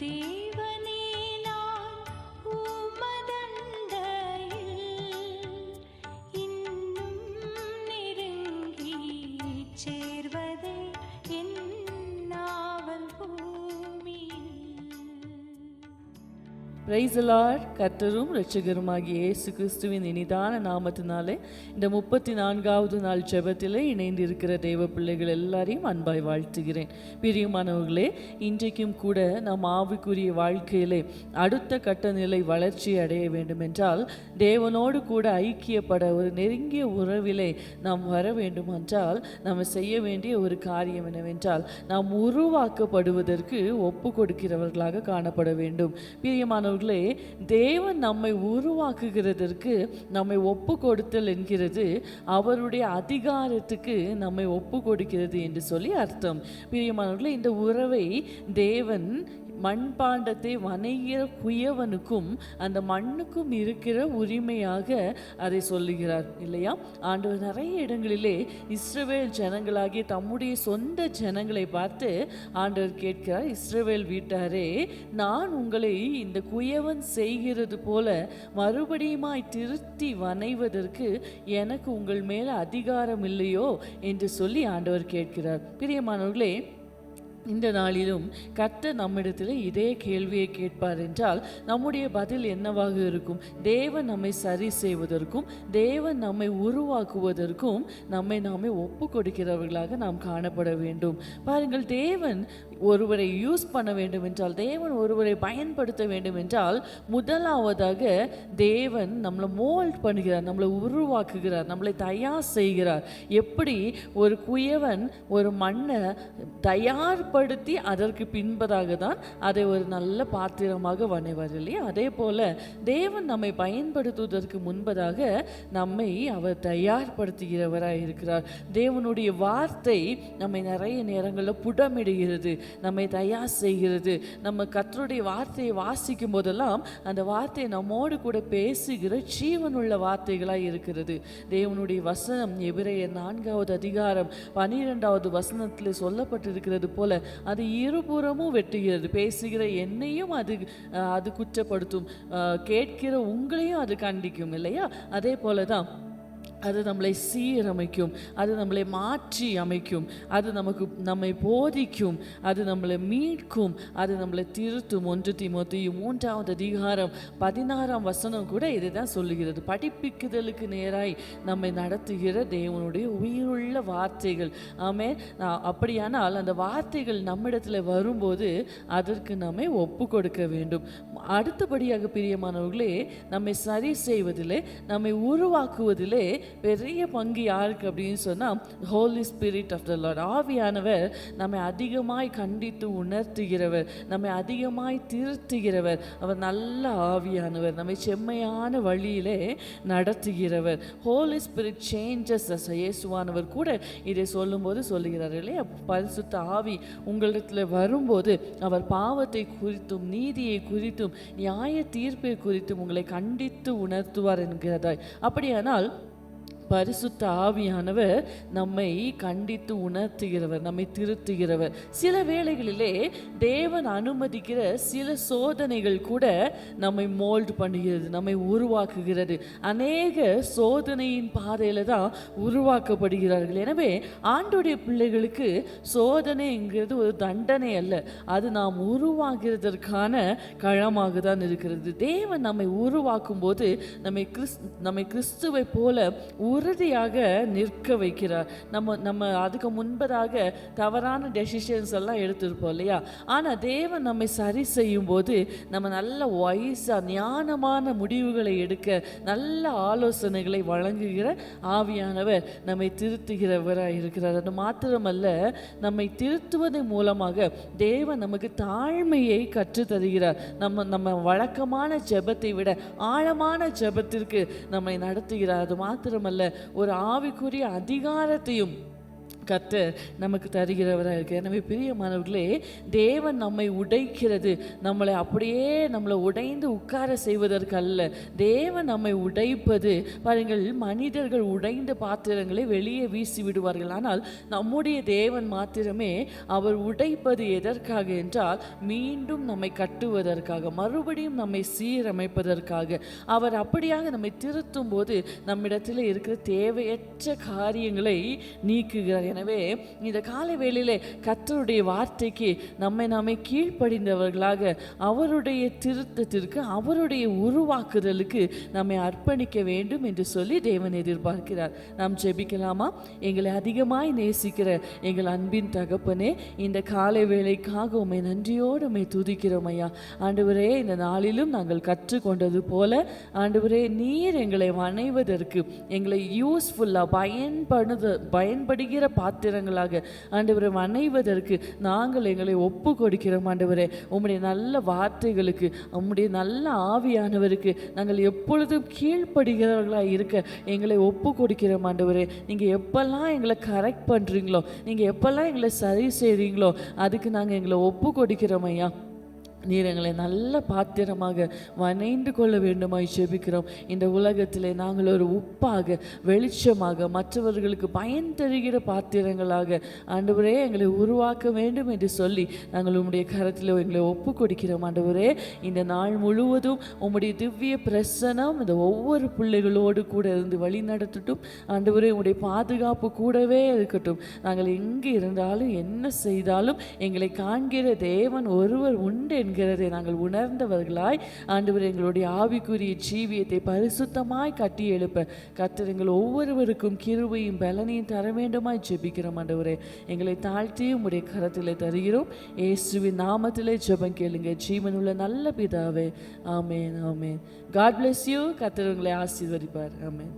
தேவனே பிரைசலார் கர்த்தரும் ரட்சகருமாகிய இயேசு கிறிஸ்துவின் இனிதான நாமத்தினாலே இந்த முப்பத்தி நான்காவது நாள் ஜெபத்திலே இணைந்திருக்கிற தேவ பிள்ளைகள் எல்லாரையும் அன்பாய் வாழ்த்துகிறேன். பிரியமானவர்களே இன்றைக்கும் கூட நம் ஆவிக்குரிய வாழ்க்கையிலே அடுத்த கட்ட நிலை வளர்ச்சி அடைய வேண்டுமென்றால் தேவனோடு கூட ஐக்கியப்பட ஒரு நெருங்கிய உறவிலே நாம் வர வேண்டுமென்றால் நம்ம செய்ய வேண்டிய ஒரு காரியம் என்னவென்றால் நாம் உருவாக்கப்படுவதற்கு ஒப்பு கொடுக்கிறவர்களாக காணப்பட வேண்டும். பிரியமானவர்களே தேவன் நம்மை உருவாக்குகிறதற்கு நம்மை ஒப்பு கொடுத்தல் என்கிறது. அவருடைய அதிகாரத்துக்கு நம்மை ஒப்பு கொடுக்கிறது என்று சொல்லி அர்த்தம். பிரியமானவர்களே இந்த உறவை தேவன் மண்பாண்டத்தை வணைகிற குயவனுக்கும் அந்த மண்ணுக்கும் இருக்கிற உரிமையாக அதை சொல்லுகிறார் இல்லையா? ஆண்டவர் நிறைய இடங்களிலே இஸ்ரவேல் ஜனங்களாகிய தம்முடைய சொந்த ஜனங்களை பார்த்து ஆண்டவர் கேட்கிறார் இஸ்ரவேல் வீட்டாரே நான் உங்களை இந்த குயவன் செய்கிறது போல மறுபடியுமாய் திருத்தி வணைவதற்கு எனக்கு உங்கள் மேல் அதிகாரம் இல்லையோ? என்று சொல்லி ஆண்டவர் கேட்கிறார். பிரியமானவர்களே இந்த நாளிலும் கர்த்தர் நம்மிடத்தில் இதே கேள்வியை கேட்பார் என்றால் நம்முடைய பதில் என்னவாக இருக்கும்? தேவன் நம்மை சரி செய்வதற்கும் தேவன் நம்மை உருவாக்குவதற்கும் நம்மை நாமே ஒப்பு கொடுக்கிறவர்களாக நாம் காணப்பட வேண்டும். பாருங்கள் தேவன் ஒருவரை யூஸ் பண்ண வேண்டும் என்றால் தேவன் ஒருவரை பயன்படுத்த வேண்டும் என்றால் முதலாவதாக தேவன் நம்மளை மோல்ட் பண்ணுகிறார் நம்மளை உருவாக்குகிறார் நம்மளை தயார் செய்கிறார். எப்படி? ஒரு குயவன் ஒரு மண்ணை தயார் தயார்படுத்தி அதற்கு பின்பதாக தான் அதை ஒரு நல்ல பாத்திரமாக வணைவார் இல்லையா? அதே போல் தேவன் நம்மை பயன்படுத்துவதற்கு முன்பதாக நம்மை அவர் தயார்படுத்துகிறவராக இருக்கிறார். தேவனுடைய வார்த்தை நம்மை நிறைய நேரங்களில் புடமிடுகிறது நம்மை தயார் செய்கிறது. நம்ம கர்த்தருடைய வார்த்தையை வாசிக்கும் போதெல்லாம் அந்த வார்த்தை நம்மோடு கூட பேசுகிற ஜீவனுள்ள வார்த்தைகளாக இருக்கிறது. தேவனுடைய வசனம் எபிரேயர் நான்காவது அதிகாரம் பனிரெண்டாவது வசனத்தில் சொல்லப்பட்டிருக்கிறது போல அது இருபுறமும் வெட்டுகிறது. பேசுகிற என்னையும் அது அது குற்றப்படுத்தும். அஹ், கேட்கிற உங்களையும் அது கண்டிக்கும் இல்லையா? அதே போல தான் அது நம்மளை சீரமைக்கும் அது நம்மளை மாற்றி அமைக்கும் அது நமக்கு நம்மை போதிக்கும் அது நம்மளை மீட்கும் அது நம்மளை திருத்தும். ஒன்று திமுத்தையும் மூன்றாவது அதிகாரம் பதினாறாம் வசனம் கூட இதை தான் சொல்லுகிறது. படிப்பிக்குதலுக்கு நேராய் நம்மை நடத்துகிற தேவனுடைய உயிருள்ள வார்த்தைகள். ஆமே அப்படியானால் அந்த வார்த்தைகள் நம்மிடத்தில் வரும்போது அதற்கு நம்மை ஒப்பு கொடுக்க வேண்டும். அடுத்தபடியாக பிரியமானவர்களே நம்மை சரி செய்வதிலே நம்மை உருவாக்குவதிலே பெரிய பங்கு யாருக்கு அப்படின்னு சொன்னால் Holy Spirit of the Lord ஆவியானவர் நம்மை அதிகமாய் கண்டித்து உணர்த்துகிறவர் நம்மை அதிகமாய் திருத்துகிறவர். அவர் நல்ல ஆவியானவர் நம்மை செம்மையான வழியிலே நடத்துகிறவர். ஹோலி ஸ்பிரிட் சேஞ்சஸ் இயேசுவானவர் கூட இதை சொல்லும்போது சொல்லுகிறார் இல்லையா? பரிசுத்த ஆவி உங்களிடத்தில் வரும்போது அவர் பாவத்தை குறித்தும் நீதியை குறித்தும் நியாய தீர்ப்பை குறித்தும் உங்களை கண்டித்து உணர்த்துவார் என்கிறதாய். அப்படியானால் பரிசுத்த ஆவியானவர் நம்மை கண்டித்து உணர்த்துகிறவர் நம்மை திருத்துகிறவர். சில வேளைகளிலே தேவன் அனுமதிக்கிற சில சோதனைகள் கூட நம்மை மோல்டு பண்ணுகிறது நம்மை உருவாக்குகிறது. அநேக சோதனையின் பாதையில் தான் உருவாக்கப்படுகிறார்கள். எனவே ஆண்டுடைய பிள்ளைகளுக்கு சோதனைங்கிறது ஒரு தண்டனை அல்ல. அது நாம் உருவாகிறதற்கான களமாக தான் இருக்கிறது. தேவன் நம்மை உருவாக்கும் போது நம்மை கிறிஸ் நம்மை கிறிஸ்துவை போல உறுதியாக நிற்க வைக்கிறார். நம்ம நம்ம அதுக்கு முன்பதாக தவறான டெசிஷன்ஸ் எல்லாம் எடுத்திருப்போம் இல்லையா? ஆனால் தேவன் நம்மை சரி செய்யும் போது நம்ம நல்ல வயசாக ஞானமான முடிவுகளை எடுக்க நல்ல ஆலோசனைகளை வழங்குகிற ஆவியானவர் நம்மை திருத்துகிறவராக இருக்கிறார். அது மாத்திரமல்ல நம்மை திருத்துவதன் மூலமாக தேவன் நமக்கு தாழ்மையை கற்றுத்தருகிறார். நம்ம நம்ம வழக்கமான ஜெபத்தை விட ஆழமான ஜெபத்திற்கு நம்மை நடத்துகிறார். அது மாத்திரமல்ல ஒரு ஆவிக்குரிய அதிகாரத்தையும் கர்த்தர் நமக்கு தருகிறவராக இருக்கு எனவே பிரியமானவர்களே தேவன் நம்மை உடைக்கிறது. நம்மளை அப்படியே நம்மளை உடைந்து உட்கார செய்வதற்கு அல்ல தேவன் நம்மை உடைப்பது பாருங்கள் மனிதர்கள் உடைந்த பாத்திரங்களை வெளியே வீசி விடுவார்கள். ஆனால் நம்முடைய தேவன் மாத்திரமே அவர் உடைப்பது எதற்காக என்றால் மீண்டும் நம்மை கட்டுவதற்காக மறுபடியும் நம்மை சீரமைப்பதற்காக. அவர் அப்படியாக நம்மை திருத்தும் போது நம்மிடத்தில் இருக்கிற தேவையற்ற காரியங்களை நீக்குகிறார். எனவே இந்த காலை வேளையிலே கத்தருடைய வார்த்தைக்கு நம்மை நாமே கீழ்ப்படிந்தவர்களாக அவருடைய திருத்தத்திற்கு அவருடைய உருவாக்குதலுக்கு நம்மை அர்ப்பணிக்க வேண்டும் என்று சொல்லி தேவன் எதிர்பார்க்கிறார். நாம் ஜெபிக்கலாமா? எங்களை அதிகமாய் நேசிக்கிற எங்கள் அன்பின் தகப்பனே இந்த காலை வேளைக்காக உண்மை நன்றியோடு உண்மை துதிக்கிறோம் ஐயா. ஆண்டவரே இந்த நாளிலும் நாங்கள் கற்றுக்கொண்டது போல ஆண்டவரே நீர் எங்களை வணைவதற்கு எங்களை யூஸ்ஃபுல்லாக பயன்படுத பயன்படுகிற பாத்திரங்களாக. ஆண்டவரை அணைவதற்கு நாங்கள் எங்களை ஒப்பு கொடுக்கிறோம் ஆண்டவரே. உம்முடைய நல்ல வார்த்தைகளுக்கு உம்முடைய நல்ல ஆவியானவருக்கு நாங்கள் எப்பொழுதும் கீழ்ப்படுகிறவர்களாக இருக்க எங்களை ஒப்பு கொடுக்கிறோம் ஆண்டவரே. நீங்கள் எப்பெல்லாம் எங்களை கரெக்ட் பண்ணுறீங்களோ நீங்கள் எப்பெல்லாம் எங்களை சரி செய்கிறீங்களோ அதுக்கு நாங்கள் எங்களை ஒப்பு கொடுக்கிறோம் ஐயா. நீர் எங்களை நல்ல பாத்திரமாக வணைந்து கொள்ள வேண்டுமாய் செபிக்கிறோம் இந்த உலகத்திலே நாங்கள் ஒரு உப்பாக வெளிச்சமாக மற்றவர்களுக்கு பயன் தருகிற பாத்திரங்களாக ஆண்டவரே எங்களை உருவாக்க வேண்டும் என்று சொல்லி நாங்கள் உம்முடைய கரத்தில் எங்களை ஒப்பு கொடுக்கிறோம் ஆண்டவரே இந்த நாள் முழுவதும் உம்முடைய திவ்ய பிரசனம் இந்த ஒவ்வொரு பிள்ளைகளோடு கூட இருந்து வழி நடத்தட்டும். ஆண்டவரே உங்களுடைய பாதுகாப்பு கூடவே இருக்கட்டும். நாங்கள் எங்கே இருந்தாலும் என்ன செய்தாலும் எங்களை காண்கிற தேவன் ஒருவர் உண்டு என்கிறதை நாங்கள் உணர்ந்தவர்களாய் ஆண்டவர் எங்களுடைய ஆவிக்குரிய ஜீவியத்தை பரிசுத்தமாய் கட்டி எழுப்ப. கத்தர் எங்கள் ஒவ்வொருவருக்கும் கிருவையும் பலனையும் தர வேண்டுமாய் ஜெபிக்கிறோம் ஆண்டவரே. எங்களை தாழ்த்தி உடைய கரத்தில் தருகிறோம். இயேசுவின் நாமத்திலே ஜெபம் கேளுங்க ஜீவனுள்ள நல்ல பிதாவே. ஆமேன் ஆமேன். காட் பிளஸ் யூ கத்தர் உங்களை ஆசீர்வதிப்பார். ஆமேன்.